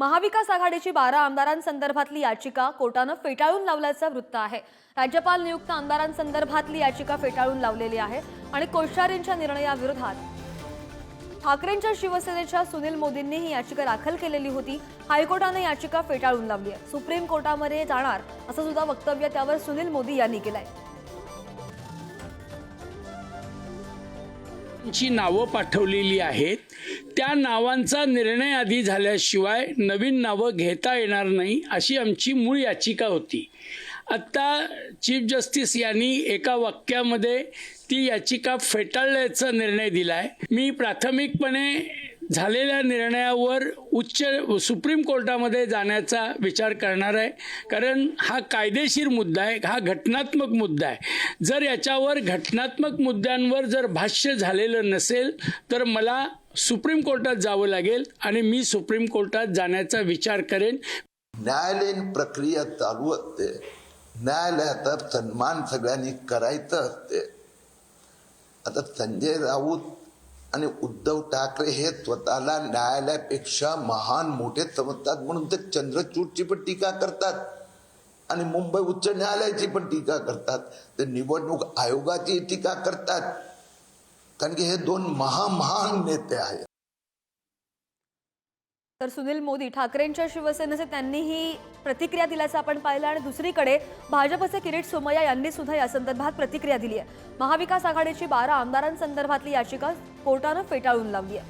महाविकास आघाडीची बारा आमदारांसंदर्भातली याचिका कोर्टानं फेटाळून लावल्याचं वृत्त आहे. राज्यपाल नियुक्त आमदारांसंदर्भातली याचिका फेटाळून लावलेली आहे आणि कोश्यारींच्या निर्णयाविरोधात ठाकरेंच्या शिवसेनेच्या सुनील मोदींनी ही याचिका दाखल केलेली होती. हायकोर्टानं याचिका फेटाळून लावली आहे. सुप्रीम कोर्टामध्ये जाणार असं सुद्धा वक्तव्य त्यावर सुनील मोदी यांनी केलंय. ची नावं पाठवलेली आहेत. त्या नावांचा निर्णय आधी झाल्याशिवाय नवीन नावं घेता येणार नाही अशी आमची मूळ याचिका होती. आत्ता चीफ जस्टिस यांनी एका वाक्यामध्ये ती याचिका फेटाळल्याचा निर्णय दिला आहे मी प्राथमिकपणे झालेल्या निर्णयावर उच्च सुप्रीम कोर्टामध्ये जाण्याचा विचार करणार आहे. कारण हा कायदेशीर मुद्दा आहे हा घटनात्मक मुद्दा आहे. जर याच्यावर घटनात्मक मुद्द्यांवर जर भाष्य झालेलं नसेल तर मला सुप्रीम कोर्टात जावं लागेल आणि मी सुप्रीम कोर्टात जाण्याचा विचार करेन. न्यायालयीन प्रक्रिया चालू असते. न्यायालयाचा सन्मान सगळ्यांनी करायचा असते. आता संजय राऊत आणि उद्धव ठाकरे हे स्वतःला न्यायालयापेक्षा महान मोठे समजतात म्हणून ते चंद्रचूडची पण टीका करतात. आणि मुंबई उच्च न्यायालयाची पण टीका करतात. ते निवडणूक आयोगाची टीका करतात. कारण की हे दोन महामहान नेते आहेत. तर सुनील मोदी ठाकरेंच्या शिवसेनेचे त्यांनीही प्रतिक्रिया दिल्याचं आपण पाहिलं आणि दुसरीकडे भाजपचे किरीट सोमय्या यांनी सुद्धा या संदर्भात प्रतिक्रिया दिली आहे. महाविकास आघाडीची बारा आमदारांसंदर्भातली याचिका कोर्टानं फेटाळून लावली आहे.